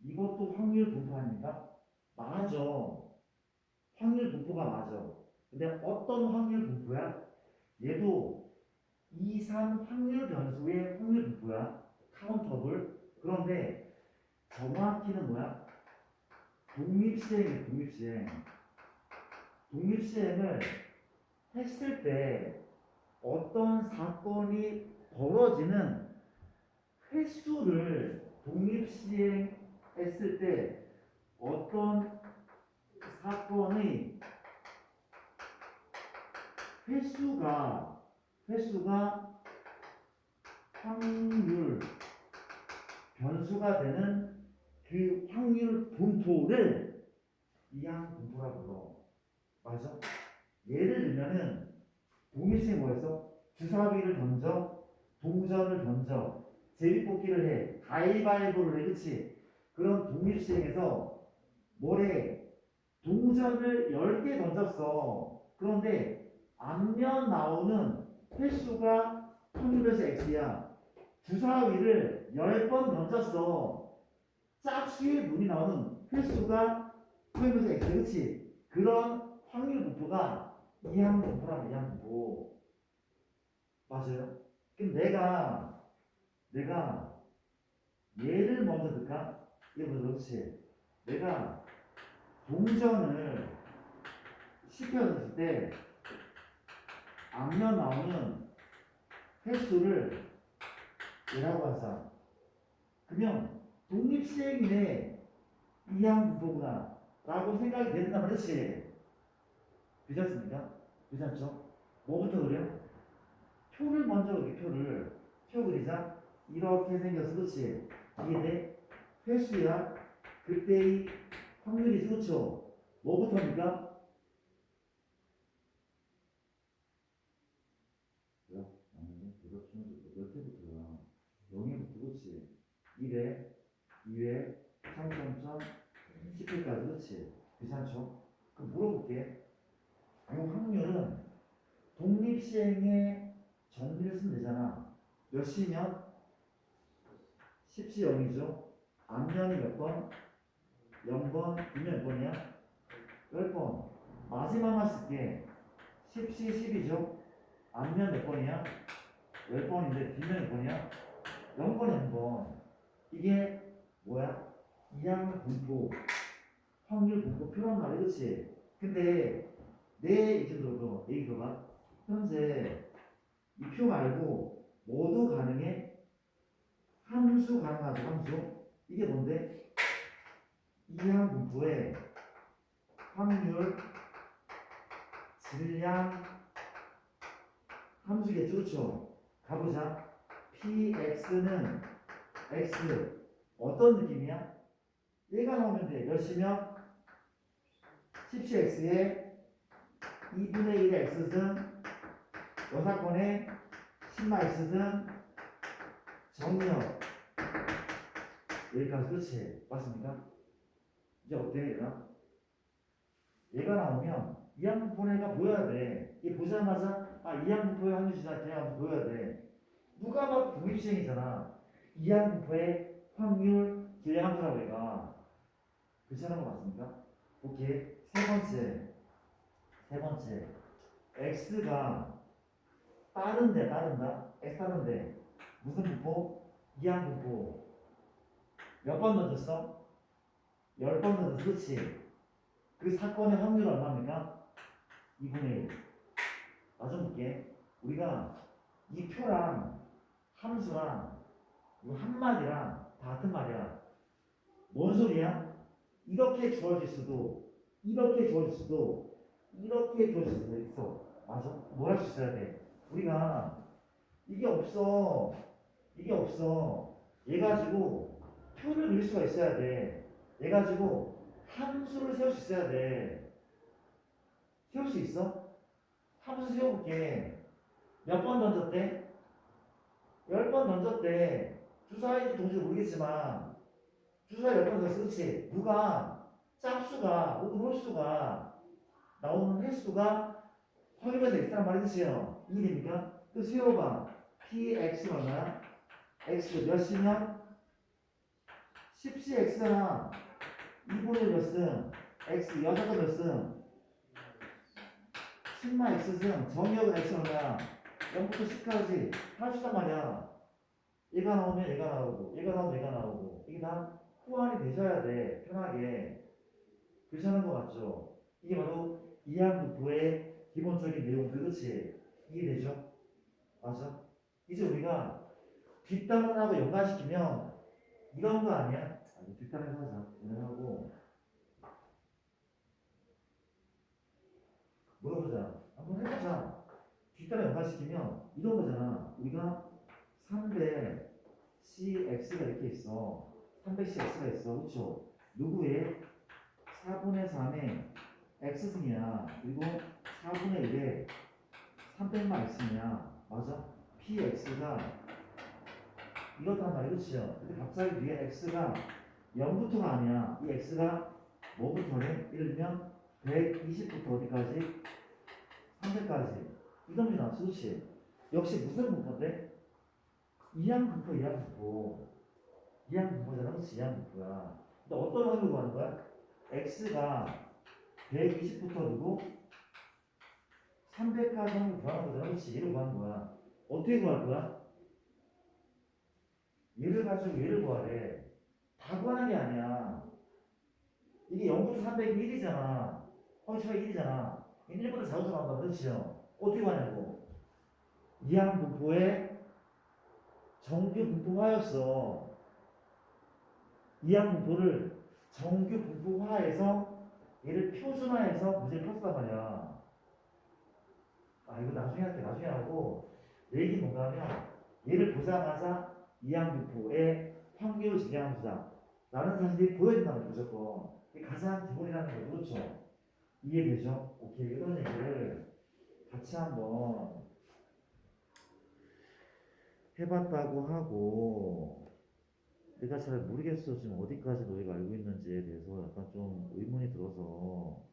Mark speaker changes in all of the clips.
Speaker 1: 이것도 확률 분포 아닙니까? 맞아. 확률 분포가 맞아. 근데 어떤 확률 분포야? 얘도 2, 3 확률 변수의 확률 분포야. 카운터블. 그런데 정확히는 뭐야? 독립시행이야, 독립시행. 독립시행을 했을 때 어떤 사건이 벌어지는 횟수를 독립시행 했을 때 어떤 사건의 횟수가 횟수가 확률 변수가 되는 그 확률 분포를 이항 분포라고 불러. 맞아? 예를 들면은 독립시행 뭐였어? 주사위를 던져, 동전을 던져, 제비뽑기를 해, 가위바위보를 해, 그치? 그런 독립시행에서 뭐래? 동전을 10개 던졌어. 그런데 앞면 나오는 횟수가 확률에서 x야. 주사위를 10번 던졌어. 짝수의 문이 나오는 횟수가 확률에서 x야. 그치? 그런 확률 분포가 이항 분포라고 이항 분포. 맞아요? 그럼 내가 내가 얘를 먼저 넣을까? 먼저 그렇지. 내가 동전을 시켜줬을 때 앞면 나오는 횟수를 얘라고 하자. 그러면 독립시행이네 이항 분포구나 라고 생각이 말이지. 그렇지 않습니까? 그렇지 않죠? 뭐부터 그래요? 표를 먼저 그리 표를 표 그리자 이렇게 생겼어 그렇지 이게 돼 횟수야? 그때의 확률이 그렇죠. 뭐부터입니까? 아니 이거 몇 회부터야? 0회부터 그렇지. 1회 2회 3점점 10회까지 그렇지. 괜찮죠? 그럼 물어볼게. 이 확률은 독립시행의 정리를 쓰면 되잖아. 몇 시면? 10시 0이죠. 앞면이 몇 번? 0번, 뒷면 몇 번이야? 10번. 마지막만 쓸게. 10시 10이죠. 앞면 몇 번이야? 10번인데 뒷면 몇 번이야? 0번이 0번. 이게 뭐야? 이항 분포. 확률 분포 표란 말이야. 그치? 근데 내 얘기 들어봐. 얘기 들어봐. 현재 이 표 말고 모두 가능해? 함수 가능하죠, 함수. 이게 뭔데? 이항 분포의 확률, 질량, 함수겠죠, 그렇죠? 가보자. px는 x 어떤 느낌이야? 얘가 나오면 돼. 몇이면? 10x에 2분의 1의 x승 여사건의 10마 x승 정력 여기까지 그렇지 맞습니까? 이제 어때 얘가? 얘가 나오면 이항분포가 보여야 돼. 이게 보자마자 아 이항분포의 확률이다 대항 보여야 돼. 누가 봐도 독립시행이잖아. 이항분포의 확률 질량함수라고 얘가. 괜찮은 거 맞습니까? 오케이. 세 번째. 세 번째. X가 빠른데 따른다 x 따른데. 무슨 분포? 이항 분포 몇번 던졌어? 열번 던졌어 그렇지 그 사건의 확률은 얼마입니까? 2분의 1 나좀 볼게 우리가 이 표랑 함수랑 이 한마디랑 다 같은 말이야 뭔 소리야? 이렇게 주어질 수도 이렇게 주어질 수도 이렇게 주어질 수도 있어 맞아? 뭐할수 있어야 돼? 우리가 이게 없어 이게 없어 얘 가지고 표를 그릴 수가 있어야 돼. 얘 가지고 함수를 세울 수 있어야 돼. 세울 수 있어? 함수 세워볼게. 몇 번 던졌대? 열 번 던졌대. 주사위도 동시에 모르겠지만, 주사위 열번 던졌지. 누가, 짝수가, 음홀수가, 나오는 횟수가 확률에서 있다는 말이지요. 어. 이해됩니까? 그 세워봐. px 얼마야? x 몇이냐? 10시 x랑 2분의 몇 승, x 여자가 몇 승, 10마 x 승, 정역은 x 얼마야? 0부터 10까지 합시단 말이야. 얘가 나오면 얘가 나오고, 얘가 나오면 얘가 나오고. 이게 다 호환이 되셔야 돼, 편하게. 괜찮은 것 같죠? 이게 바로 이항극부의 기본적인 내용, 그렇지? 이해되죠? 맞아? 이제 우리가 뒷단원하고 연관시키면 이런 거 아니야? 아, 이거 뒷단에서 하자 진행하고. 물어보자. 한번 해보자. 뒷단에 연관시키면 이런 거잖아. 우리가 300CX가 이렇게 있어. 300CX가 있어. 그쵸? 누구의 4분의 3의 X승이야. 그리고 4분의 1에 300만 X냐. 맞아? PX가 이렇단 말이야 그치요? 근데 갑자기 뒤에 X가 0부터가 아니야 이 X가 뭐부터래? 예를 들면 120부터 어디까지? 300까지 이동이 나왔지 그치? 역시 무슨 분포인데? 이항분포 이항분포 이항분포잖아 그치? 이항분포야 근데 어떤 확률로 구하는 거야? X가 120부터 누구? 300까지 하는 구하는 거잖아 그치? 얘를 구하는 거야 어떻게 구할 거야? 얘를 가지고 얘를 구하래. 다 구하는 게 아니야. 이게 0부터 300이 1이잖아. 허위차가 1이잖아. 1보다 작아서 나온다 그렇지요? 어떻게 구하냐고. 이항 분포의 정규 분포화였어. 이항 분포를 정규 분포화해서 얘를 표준화해서 문제를 풀었단 말이야. 아 이거 나중에 할게. 나중에 하고. 내 얘기 뭔가 하면 얘를 보자마자 이항분포의 확률 질량함수다. 라는 사실이 보여진다는 무조건 이게 가장 기본이라는 거죠. 그렇죠? 이해되죠? 오케이. 이런 얘기를 같이 한번 해봤다고 하고 내가 잘 모르겠어. 지금 어디까지 너희가 알고 있는지에 대해서 약간 좀 의문이 들어서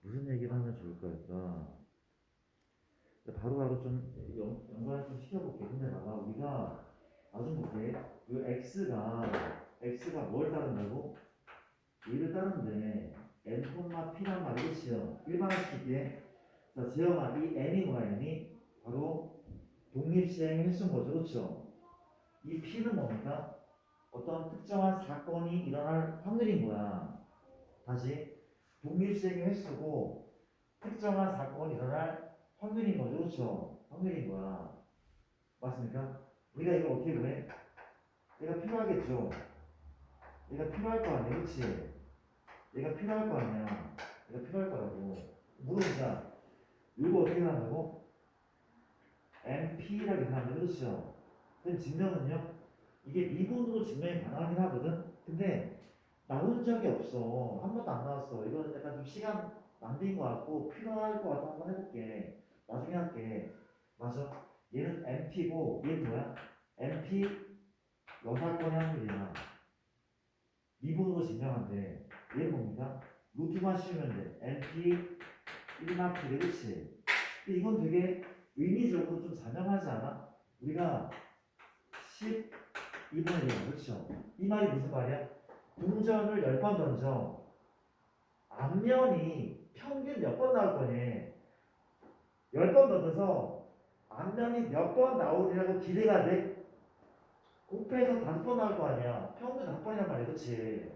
Speaker 1: 무슨 얘기를 하면 좋을까 바로바로 좀 연, 연관을 좀 시켜볼게 근데 봐봐 우리가 아주 볼게 그 x가 x가 뭘 따른다고? 얘를 따르는데 n, p란 말이 그치요 일반화시킬게 자 재영아 이 n이 뭐야 n이? 바로 독립시행의 횟수인 거죠 그렇죠? 이 p는 뭡니까? 어떤 특정한 사건이 일어날 확률인 거야 다시 독립시행의 횟수고 특정한 사건이 일어날 확률인 거죠 그렇죠? 확률인 거야 맞습니까? 우리가 이걸 어떻게 보내? 얘가 필요하겠죠 얘가 필요할 거 아니야 그렇지? 얘가 필요할 거 아니야 얘가 필요할 거라고 물어보자 이거 어떻게 나온다고? NP라고 계산하면 그렇죠? 그럼 증명은요? 이게 미분으로 증명이 가능하긴 하거든? 근데 나온 적이 없어. 한 번도 안 나왔어. 이건 약간 좀 시간 낭비인 것 같고 필요할 것 같아 한번 해볼게. 나중에 할게. 맞아. 얘는 NP고 얘는 뭐야? NP 여사건의 확률이야. 미분으로 증명한대. 얘는 뭡니까? 루트만 씌우면 돼. NP 1마트래 그치? 근데 이건 되게 의미적으로 좀 자명하지 않아? 우리가 12분의 1 그렇죠? 이 말이 무슨 말이야? 동전을 10번 던져 앞면이 평균 몇 번 나올 거니? 10번 던져서 앞면이 몇 번 나오리라고 기대가 돼? 곱해서 다섯 번 나올 거 아니야 평균 다섯 번이란 말이야 그치?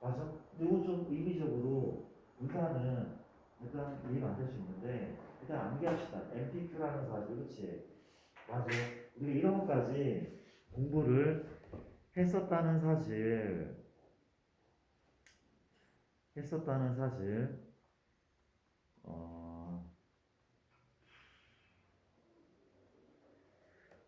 Speaker 1: 맞아? 이거 좀 의미적으로 의사는 일단 이해가 안 될 수 있는데 일단 암기합시다. MPQ라는 사실, 그렇지? 맞아. 우리가 이런 것까지 공부를 했었다는 사실, 했었다는 사실, 어,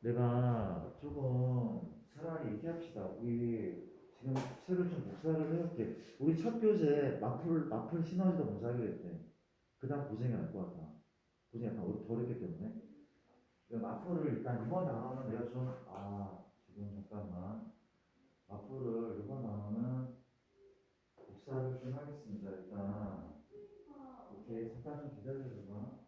Speaker 1: 내가 조금 차라리 이렇게 합시다. 우리 지금 새로 좀 복사를 해볼게. 우리 첫 교재 마플, 마플 시너지도 먼저 하기로 했대. 그 다음 고생이 날 것 같아. 고생이 약간 어렵, 어렵기 때문에. 마플을 일단 이번 단어는 내가 좀, 아, 지금 잠깐만. 마플을 이번 단어는 복사를 좀 하겠습니다. 일단. 오케이. 잠깐 좀 기다려줘봐.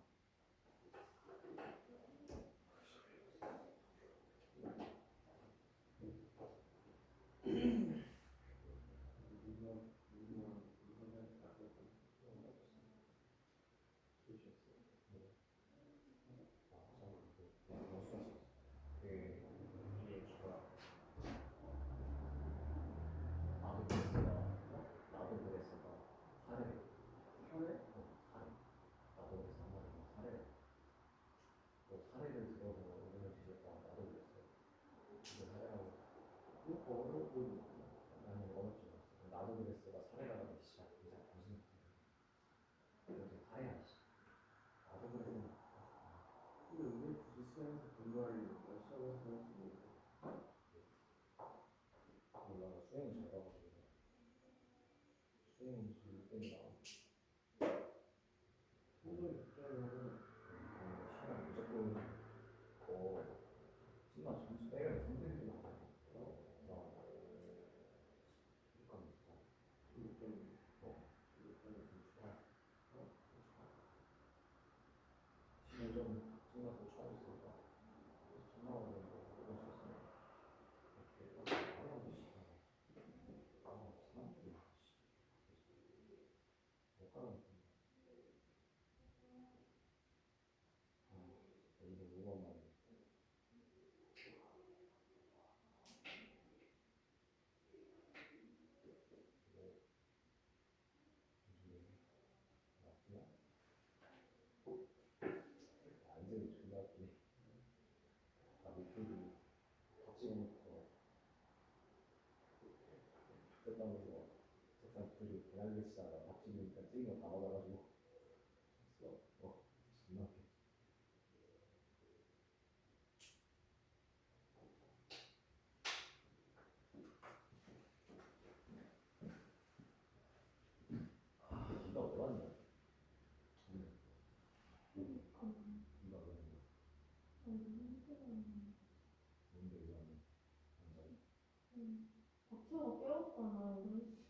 Speaker 2: 나도 그랬어. 하겠어라 박진이니까 찡이가 다 받아가지고 했어 어 존나 아 기가
Speaker 3: 이거.
Speaker 2: 안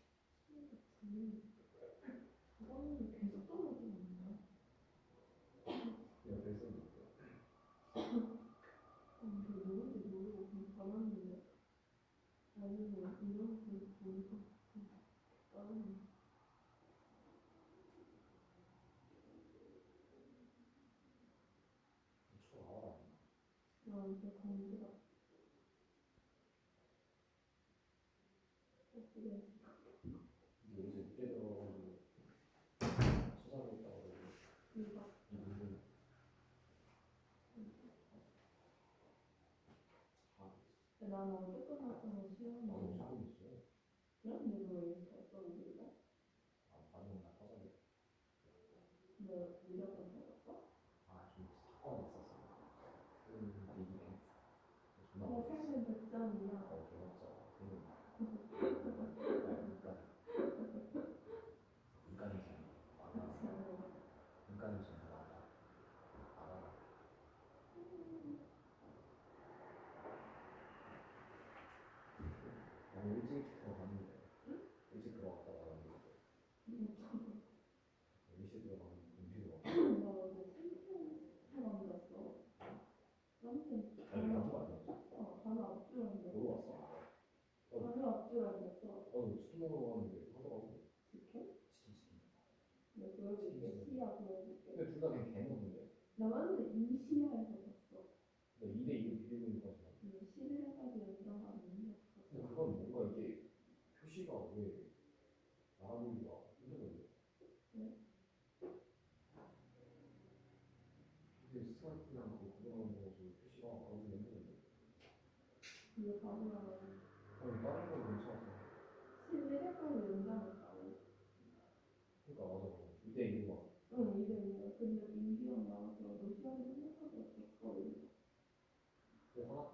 Speaker 2: 나는 먹어가는 네. 네, 게 하더라고.
Speaker 3: 키토? 네, 그런 시야
Speaker 2: 그런데. 둘다 그냥 개먹는데.
Speaker 3: 나는 임시야에서 봤어.
Speaker 2: 근데 2대 2로 비교되는 거지.
Speaker 3: 임시를 해가지고 연락을 안 했어.
Speaker 2: 그건 뭔가 이게 표시가 왜
Speaker 3: 그래서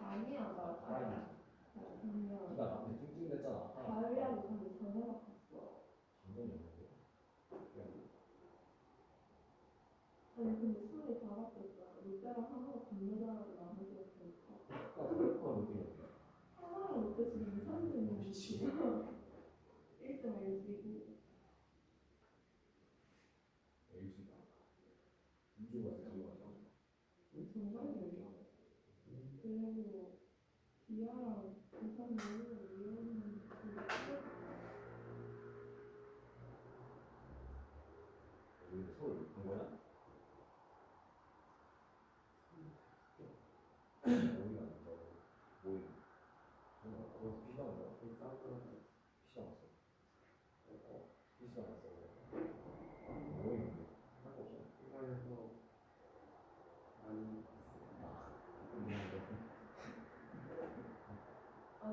Speaker 2: 아니야? 나.
Speaker 3: 아니야. 나. 아니야.
Speaker 2: 찡찡댔잖아. 하나.
Speaker 3: 가을이라고 근데 일주가 인조가 들어와서 정말
Speaker 2: 그래요.
Speaker 3: 그냥 뭐 기아랑 부산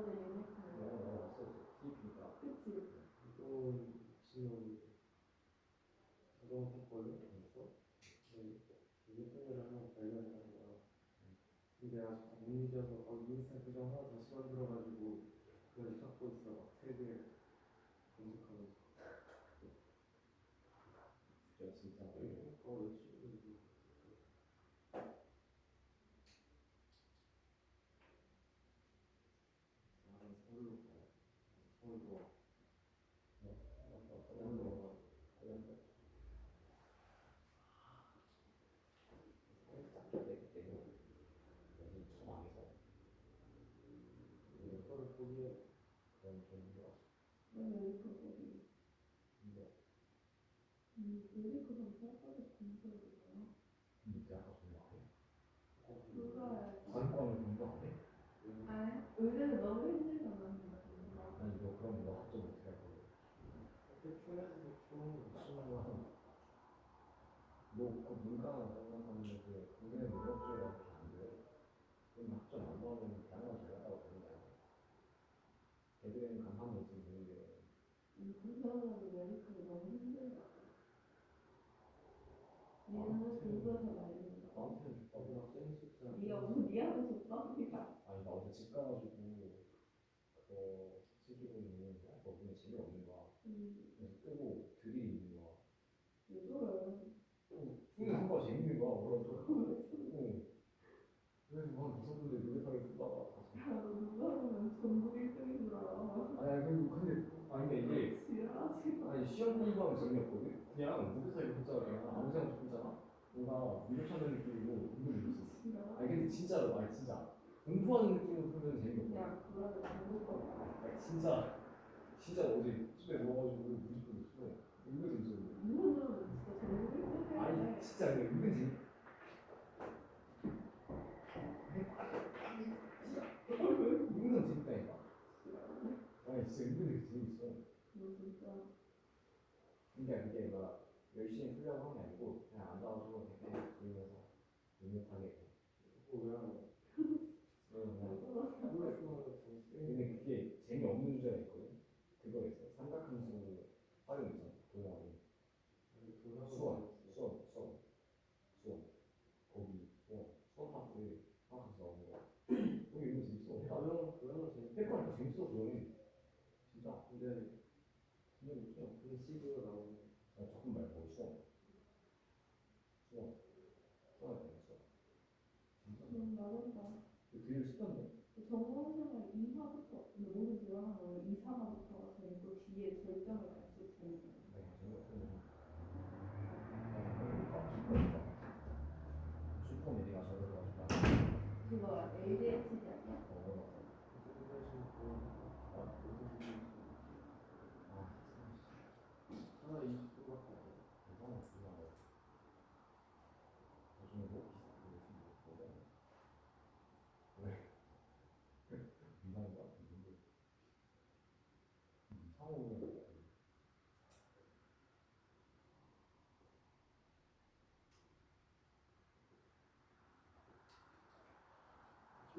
Speaker 2: 내가 왔어. TV니까.
Speaker 3: 그치
Speaker 4: 또 지금 자동차 거를 했어. 이게 소리를 하나 발견한 거야. 근데 아직 못 잊어서 어, 인스타 계정 하나 다시 만들어가지고 그걸 찾고 있어. 막 세개 검색하면서.
Speaker 2: 진짜 진짜.
Speaker 4: 어, 열심히. 나는 서울로 가. 서울로 와. 서울로 와. 이제 포기해.
Speaker 3: 난 메리크 거기 음 살짝이 공부해볼까요? 그거야
Speaker 2: 관광을 공부하네?
Speaker 3: 아 의대는 너무 힘들잖아
Speaker 2: 아니 너 그럼 너 학점 어떻게 할 거야?
Speaker 4: 대충해서 좀
Speaker 2: 너그 문과나 공부하는 그 국내 문학주에 이렇게 안 돼. 그럼 학점 안 나오면 대학만 잘 갔다고 되는 거야. 걔들은 간판만 있으면 되는데
Speaker 3: 이 부산은 메리크가 너무 힘들다 니는 공부해서 말이야
Speaker 2: 나한테는
Speaker 4: 나도 학생 숫자.
Speaker 3: 니가 무슨 니하고 줬다니까
Speaker 2: 아니 나 어제 집 가가지고 그거 쓰기로 있는 거 보면 재미없는 거야.
Speaker 3: 음
Speaker 2: 그래서 끄고 들이 있는 거야.
Speaker 3: 왜 저래
Speaker 2: 쓰는 한거 재밌는 거야. 뭐라도. 응. 그래서 한 다섯 군데 노력하게 쓰다가 다시.
Speaker 3: 야 누가 보면 전국 1등인 줄 알아
Speaker 2: 아니 그리고 근데 아니 근데 이게
Speaker 3: 지랄하지 마
Speaker 2: 아니 시험 공부하면 재미없거든. 그냥 무대서 했잖아. 그냥 아무 생각 없이 했잖아. 뭔가 문제 찾는 느낌이고 재밌었어.
Speaker 3: 지랄
Speaker 2: 아니 근데 진짜로 아니 진짜 공부하는 느낌으로 풀면.
Speaker 3: 야 그거는 거야
Speaker 2: 아니 진짜 진짜 어제 집에 누워가지고 무조건 있어. 은근 재밌어.
Speaker 3: 이거는 진짜 전국 1등 해야
Speaker 2: 아니
Speaker 3: 돼
Speaker 2: 진짜 근데 은근 재밌. 은근 재밌다니까. 아니 진짜 은근 되게 재밌어.
Speaker 3: 너 진짜
Speaker 2: 그러니까 이게 막 열심히 풀려고 하는 게 아니고 그냥 밋밋하게
Speaker 4: 거야?
Speaker 2: 그러면 그냥
Speaker 4: 원래 그거 좀
Speaker 2: 근데 그게 재미없는 주제가 있거든. 그거 있어. 삼각함수 활용 있어. 동영이 수원, 수원, 수원, 수원. 거기 수원, 수원 파트 삼각함수 나오는 거. 어 이거 재밌어. 나
Speaker 4: 도영 도영은 재밌.
Speaker 2: 패권하니까 재밌어 그거는. 진짜.
Speaker 4: 근데 So all.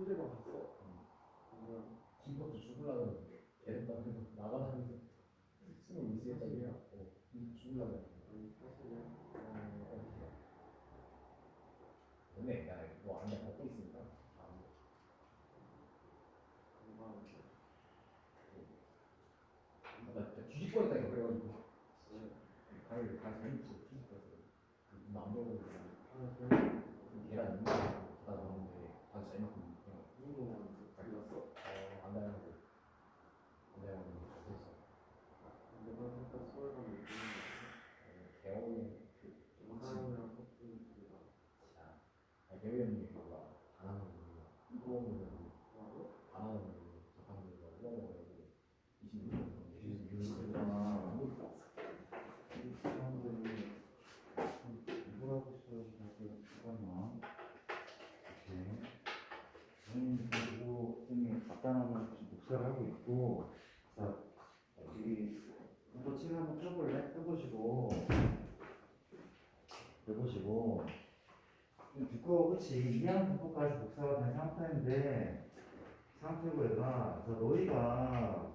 Speaker 4: 갔어. 뭐야?
Speaker 2: 김밥도 죽을라면 계속 나가면서 나가면서 숨을 못 쉬겠다니까 어 죽을라면 교수님들도 좀
Speaker 4: 간단하게
Speaker 2: 목사를 하고 있고 자 우리 여기 한번
Speaker 4: 침 한번
Speaker 2: 펴볼래?
Speaker 1: 해보시고 해보시고 좀 두꺼워 그치 이양 부분까지 복사가 된 상태인데 상태고 얘가 자 너희가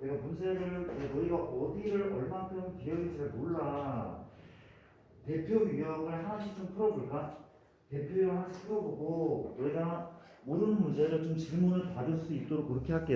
Speaker 1: 내가 문제를 너희가 어디를 얼만큼 기억이 잘 몰라 대표 유형을 하나씩 좀 풀어볼까? 대표 유형 하나씩 풀어보고 너희가 모르는 문제를 좀 질문을 받을 수 있도록 그렇게 할게